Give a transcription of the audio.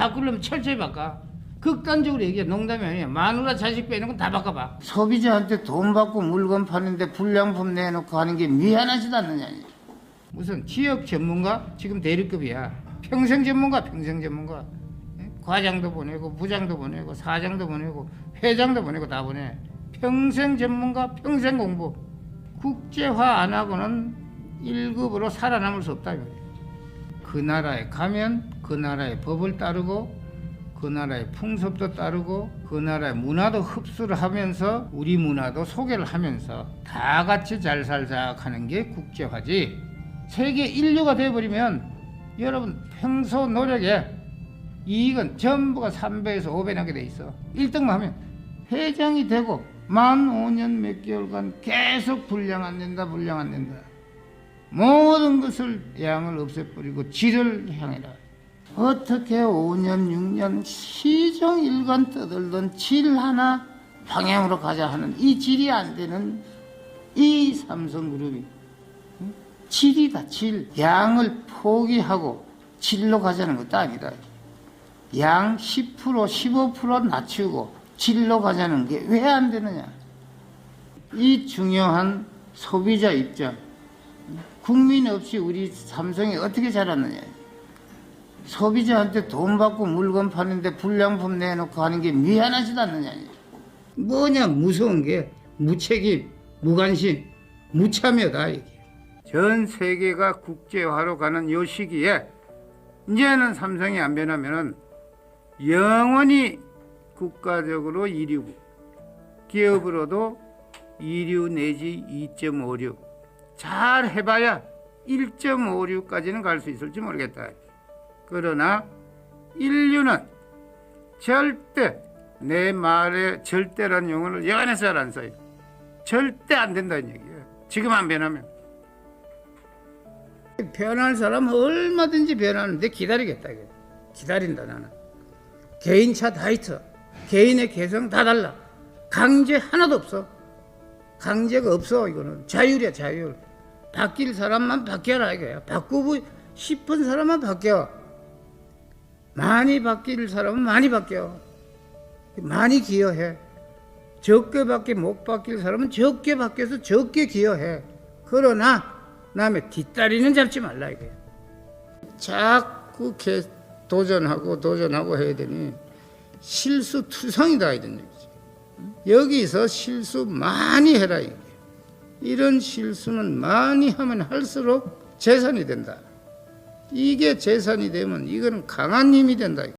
바꾸려면 철저히 바꿔. 극단적으로 얘기해. 농담이 아니야. 마누라 자식 빼는 건 다 바꿔봐. 소비자한테 돈 받고 물건 파는데 불량품 내놓고 하는 게 미안하지도 않느냐. 무슨 지역 전문가? 지금 대리급이야. 평생 전문가, 평생 전문가. 예? 과장도 보내고, 부장도 보내고, 사장도 보내고, 회장도 보내고 다 보내. 평생 전문가, 평생 공부. 국제화 안 하고는 1급으로 살아남을 수 없다. 이거야. 그 나라에 가면 그 나라의 법을 따르고 그 나라의 풍습도 따르고 그 나라의 문화도 흡수를 하면서 우리 문화도 소개를 하면서 다 같이 잘 살자 하는 게 국제화지. 세계 인류가 돼버리면 여러분 평소 노력에 이익은 전부가 3배에서 5배 나게 돼 있어. 1등만 하면 회장이 되고 만 5년 몇 개월간 계속 불량 안 된다 불량 안 된다. 모든 것을 양을 없애버리고 질을 향해라. 어떻게 5년, 6년 시종일관 떠들던 질 하나 방향으로 가자 하는 이 질이 안 되는 이 삼성그룹이 응? 질이다, 질. 양을 포기하고 질로 가자는 것도 아니다. 양 10%, 15% 낮추고 질로 가자는 게 왜 안 되느냐. 이 중요한 소비자 입장. 국민 없이 우리 삼성이 어떻게 자랐느냐. 소비자한테 돈 받고 물건 파는데 불량품 내놓고 하는 게 미안하지도 않느냐. 뭐냐, 무서운 게 무책임, 무관심, 무참여다, 이게. 전 세계가 국제화로 가는 요 시기에 이제는 삼성이 안 변하면은 영원히 국가적으로 1위고 기업으로도 2류 내지 2.56. 잘 해봐야 1.56까지는 갈 수 있을지 모르겠다. 그러나 인류는 절대 내 말에 절대라는 용어를 여간해서 잘 안 써요. 절대 안 된다는 얘기예요. 지금 안 변하면. 변할 사람은 얼마든지 변하는데 기다리겠다. 기다린다 나는. 개인차 다 있어. 개인의 개성 다 달라. 강제 하나도 없어. 강제가 없어 이거는 자율이야 자율. 바뀔 사람만 바뀌어라 이거야. 바꾸고 싶은 사람만 바뀌어. 많이 바뀔 사람은 많이 바뀌어. 많이 기여해. 적게밖에 못 바뀔 사람은 적게 바뀌어서 적게 기여해. 그러나 남의 뒷다리는 잡지 말라 이거야. 자꾸 개 도전하고 도전하고 해야 되니 실수 투성이다 이런 얘기지. 여기서 실수 많이 해라 이게. 이런 실수는 많이 하면 할수록 재산이 된다. 이게 재산이 되면 이거는 강한 힘이 된다.